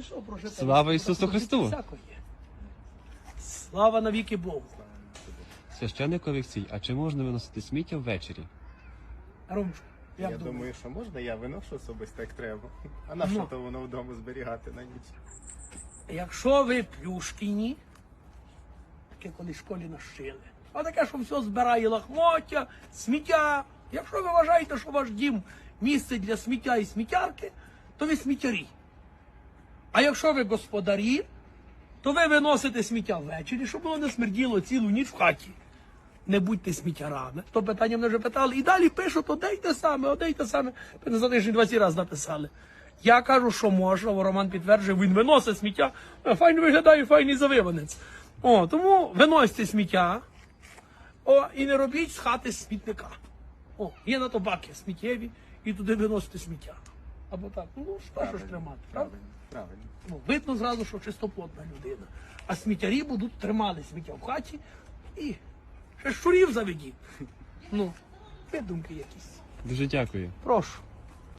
все прожити. Слава Ісусу Христу! Слава навіки Богу. Священник Олексій, а чи можна виносити сміття ввечері? Ромчко, як Я думаєш? думаю, що можна, я виношу особисто як треба. А на Ну. що то воно вдома зберігати на ніч? Якщо ви плюшкіні, таке коли в школі навчили, а таке, що все збирає лахмоття, сміття. Якщо ви вважаєте, що ваш дім місце для сміття і сміттярки, то ви сміттярі. А якщо ви господарі, то ви виносите сміття ввечері, щоб воно не смерділо цілу ніч в хаті. Не будьте сміттярами. То питання мене вже питали. І далі пишуть, оде й те саме, оде саме. За тиждень 20 разів написали. Я кажу, що можна, бо Роман підтверджує, він виносить сміття. Е, Файно виглядає, файний завиванець. О, тому виносьте сміття. О, і не робіть з хати смітника. О, є на то баки сміттєві, і туди виносите сміття. Або так. Ну, що ж тримати, правда? Правильно, правильно. Ну, видно зразу, що чистоплотна людина. А сміттярі будуть тримали сміття в хаті і ще щурів заведіть. Ну, видумки якісь. Дуже дякую. Прошу.